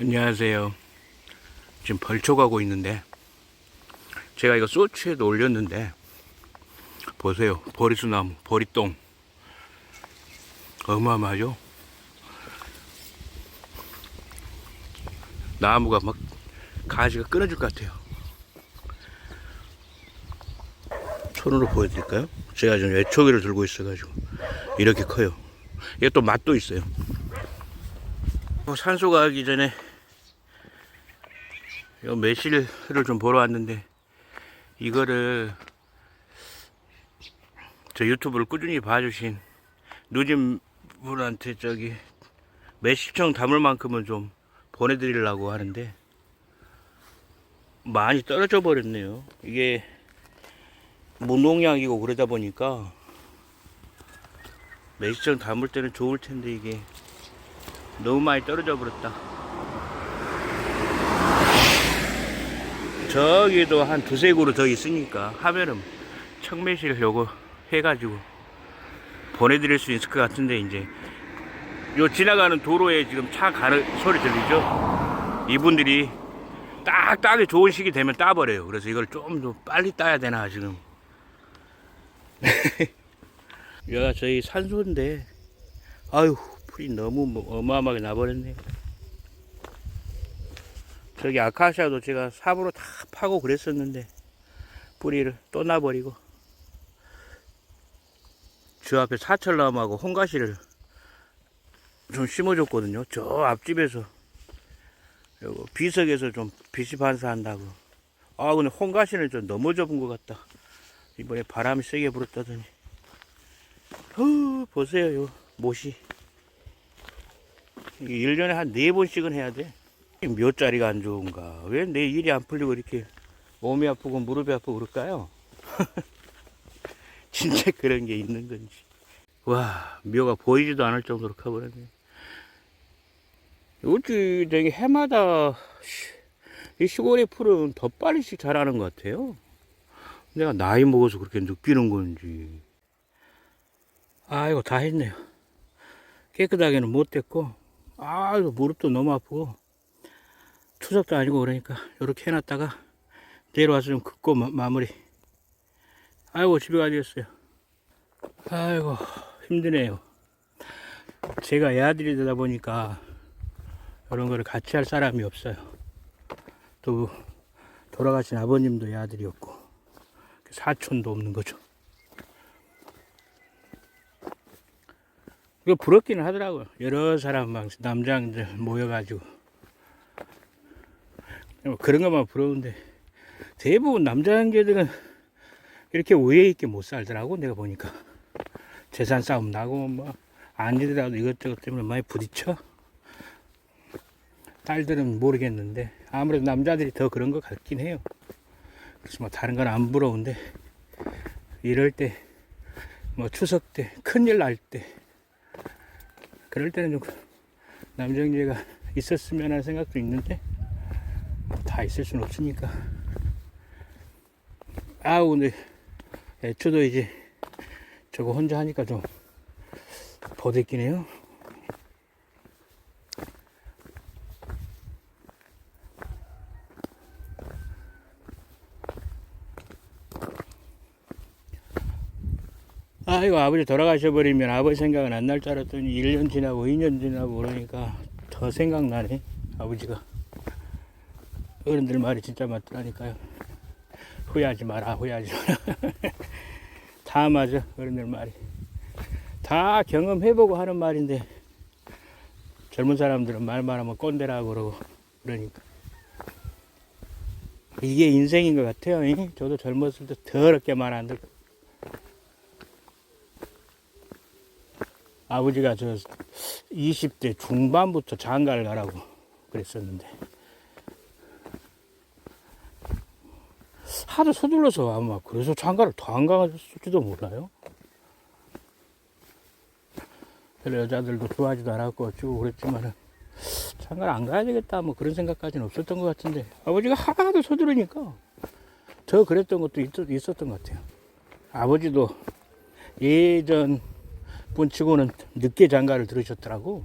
안녕하세요. 지금 벌초 가고 있는데 제가 이거 소치에도 올렸는데 보세요. 보리수나무, 보리똥 어마어마하죠? 나무가 막 가지가 끊어질 것 같아요. 손으로 보여드릴까요? 제가 지금 애초기를 들고 있어가지고 이렇게 커요. 이게 또 맛도 있어요. 어, 산소 가기 전에 요 매실을 좀 보러 왔는데 이거를 저 유튜브를 꾸준히 봐주신 누님 분한테 저기 매실청 담을 만큼은 좀 보내드리려고 하는데 많이 떨어져 버렸네요. 이게 무농약이고 그러다 보니까 매실청 담을 때는 좋을 텐데 이게 너무 많이 떨어져 버렸다. 저기도 한 두세 그루 더 있으니까 하면은 청매실 요거 해가지고 보내드릴 수 있을 것 같은데 이제 요 지나가는 도로에 지금 차 가는 소리 들리죠? 이분들이 딱 따기 좋은 시기 되면 따버려요. 그래서 이걸 좀 더 빨리 따야 되나 지금. 여기가 저희 산소인데 아유 풀이 너무 뭐 어마어마하게 나버렸네. 저기 아카시아도 제가 삽으로 다 파고 그랬었는데 뿌리를 또 나버리고 저 앞에 사철나무하고 홍가시를 좀 심어줬거든요. 저 앞집에서 요거 비석에서 좀 빛이 반사한다고. 아 근데 홍가시는 좀 너무 좁은 것 같다. 이번에 바람이 세게 불었다더니. 후 보세요 요 못이. 이게 1년에 한 네번씩은 해야 돼. 몇 자리가 안 좋은가? 왜 내 일이 안 풀리고 이렇게 몸이 아프고 무릎이 아프고 그럴까요? 진짜 그런 게 있는 건지. 와, 묘가 보이지도 않을 정도로 커버렸네. 어찌 되게 해마다 시- 이 시골의 풀은 더 빨리씩 자라는 것 같아요. 내가 나이 먹어서 그렇게 느끼는 건지. 아이고, 다 했네요. 깨끗하게는 못 됐고, 아이고, 무릎도 너무 아프고, 추석도 아니고 그러니까, 이렇게 해놨다가, 내일 와서 좀 긋고 마, 마무리. 아이고, 집에 가야겠어요. 아이고, 힘드네요. 제가 애아들이 되다 보니까, 이런 거를 같이 할 사람이 없어요. 또, 돌아가신 아버님도 애아들이었고, 사촌도 없는 거죠. 이거 부럽기는 하더라고요. 여러 사람 막 남자들 모여가지고. 뭐 그런 것만 부러운데, 대부분 남자 형제들은 이렇게 우애 있게 못 살더라고, 내가 보니까. 재산 싸움 나고, 뭐, 아니더라도 이것저것 때문에 많이 부딪혀. 딸들은 모르겠는데, 아무래도 남자들이 더 그런 것 같긴 해요. 그래서 뭐 다른 건 안 부러운데, 이럴 때, 뭐 추석 때, 큰일 날 때, 그럴 때는 좀 남정제가 있었으면 하는 생각도 있는데, 다 있을 수는 없으니까. 아, 오늘 애초도 이제 저거 혼자 하니까 좀 버댔기네요. 아이고 아버지 돌아가셔버리면 아버지 생각은 안 날 줄 알았더니 1년 지나고 2년 지나고 그러니까 더 생각나네 아버지가 어른들 말이 진짜 맞더라니까요. 후회하지 마라 후회하지 마라. 다 맞아 어른들 말이. 다 경험해보고 하는 말인데 젊은 사람들은 말만 하면 꼰대라고 그러고 그러니까. 이게 인생인 것 같아요 이? 저도 젊었을 때 더럽게 말 안 듣고 아버지가 저 20대 중반부터 장가를 가라고 그랬었는데 하도 서둘러서 아마 그래서 장가를 더안 가셨을지도 몰라요. 여자들도 좋아하지도 않았고 어쩌고 그랬지만은 장가를 안 가야 되겠다 뭐 그런 생각까지는 없었던 것 같은데 아버지가 하도 서두르니까 더 그랬던 것도 있, 있었던 것 같아요. 아버지도 예전 분치고는 늦게 장가를 들으셨더라고.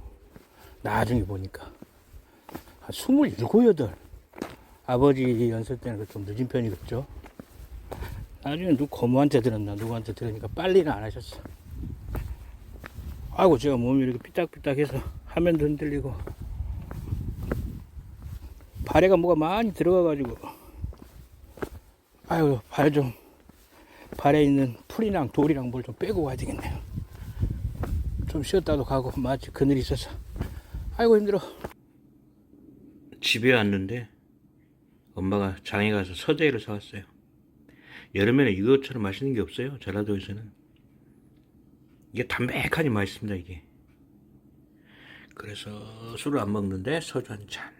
나중에 보니까. 한 스물일곱, 여덟. 아버지 연세 때는 좀 늦은 편이겠죠. 나중에 누구 고모한테 들었나, 누구한테 들으니까 빨리는 안 하셨어. 아이고, 제가 몸이 이렇게 삐딱삐딱해서 화면도 흔들리고. 발에가 뭐가 많이 들어가가지고. 아유, 발 좀, 발에 있는 풀이랑 돌이랑 뭘 좀 빼고 와야 되겠네요. 좀 쉬었다도 가고, 마치 그늘이 있어서. 아이고, 힘들어. 집에 왔는데, 엄마가 장에 가서 서대를 사왔어요. 여름에는 이것처럼 맛있는 게 없어요. 전라도에서는. 이게 담백하니 맛있습니다, 이게. 그래서 술을 안 먹는데 소주 한 잔.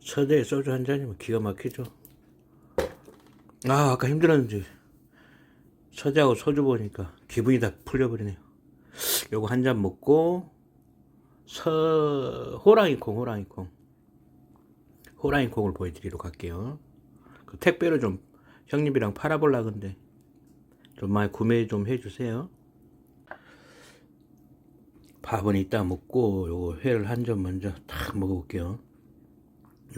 서대에 소주 한 잔이면 기가 막히죠. 아, 아까 힘들었는지. 서대하고 소주 보니까 기분이 다 풀려버리네요. 요거 한 잔 먹고, 서, 호랑이콩, 호랑이콩. 호랑이콩을 보여드리러 갈게요. 그 택배로 좀 형님이랑 팔아볼라 근데 좀 많이 구매 좀 해주세요. 밥은 이따 먹고 요거 회를 한 점 먼저 탁 먹어볼게요.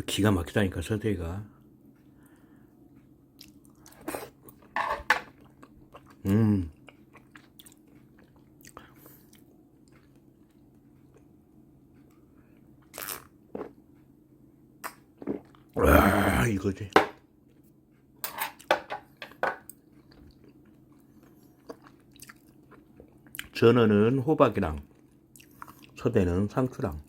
기가 막히다니까 서대가. 음. 와 이거지. 전어는 호박이랑 서대는 상추랑.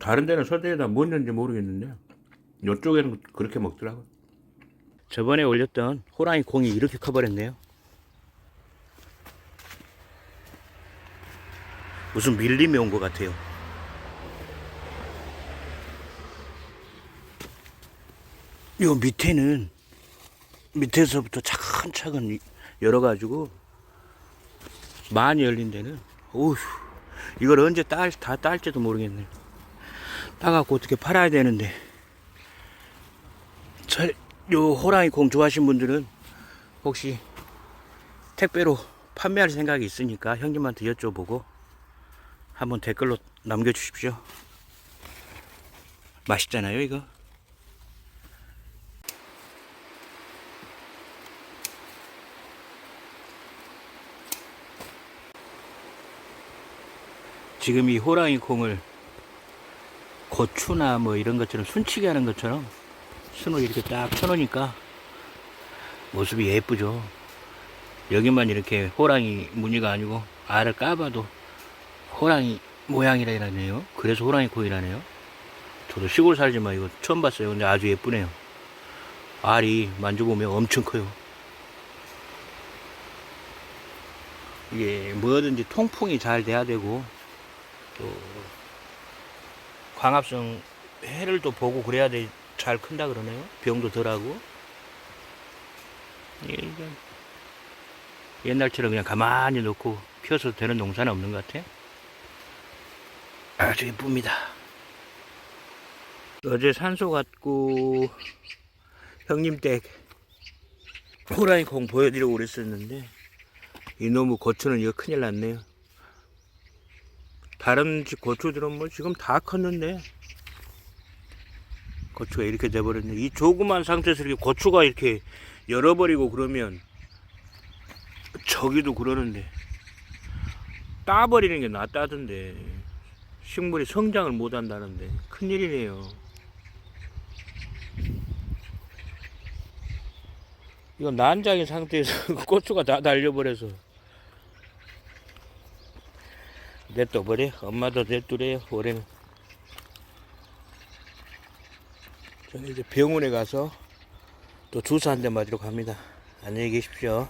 다른 데는 서대에다 뭐 넣는지 모르겠는데 이쪽에는 그렇게 먹더라고. 저번에 올렸던 호랑이 공이 이렇게 커버렸네요 무슨 밀림이 온 것 같아요. 요 밑에는 밑에서부터 차근차근 이- 열어가지고 많이 열린 데는 오휴 이걸 언제 딸, 다 딸지도 모르겠네. 따갖고 어떻게 팔아야 되는데. 저, 요 호랑이 공 좋아하신 분들은 혹시 택배로 판매할 생각이 있으니까 형님한테 여쭤보고 한번 댓글로 남겨주십시오 맛있잖아요 이거 지금 이 호랑이 콩을 고추나 뭐 이런 것처럼 순치게 하는 것처럼 순을 이렇게 딱 쳐놓으니까 모습이 예쁘죠. 여기만 이렇게 호랑이 무늬가 아니고 알을 까봐도 호랑이 모양이라네요. 그래서 호랑이 콩이라네요. 저도 시골 살지만 이거 처음 봤어요. 근데 아주 예쁘네요. 알이 만져보면 엄청 커요. 이게 뭐든지 통풍이 잘 돼야 되고 또 광합성 해를 또 보고 그래야 돼 잘 큰다 그러네요. 병도 덜하고. 이게 옛날처럼 그냥 가만히 놓고 피워서 되는 농사는 없는 것 같아요. 아주 예쁩니다. 어제 산소 갖고 형님 댁 호랑이 콩 보여드리고 그랬었는데 이놈의 고추는 이거 큰일 났네요. 다른 집 고추들은 뭐 지금 다 컸는데 고추가 이렇게 돼버렸네. 이 조그만 상태에서 이렇게 고추가 이렇게 열어버리고 그러면 저기도 그러는데 따버리는 게 낫다던데 식물이 성장을 못 한다는데 큰일이네요. 이거 난장인 상태에서 고추가 다 달려버려서 냅둬버려. 엄마도 냅두래요, 올해는. 저는 이제 병원에 가서 또 주사 한 대 맞으러 갑니다. 안녕히 계십시오.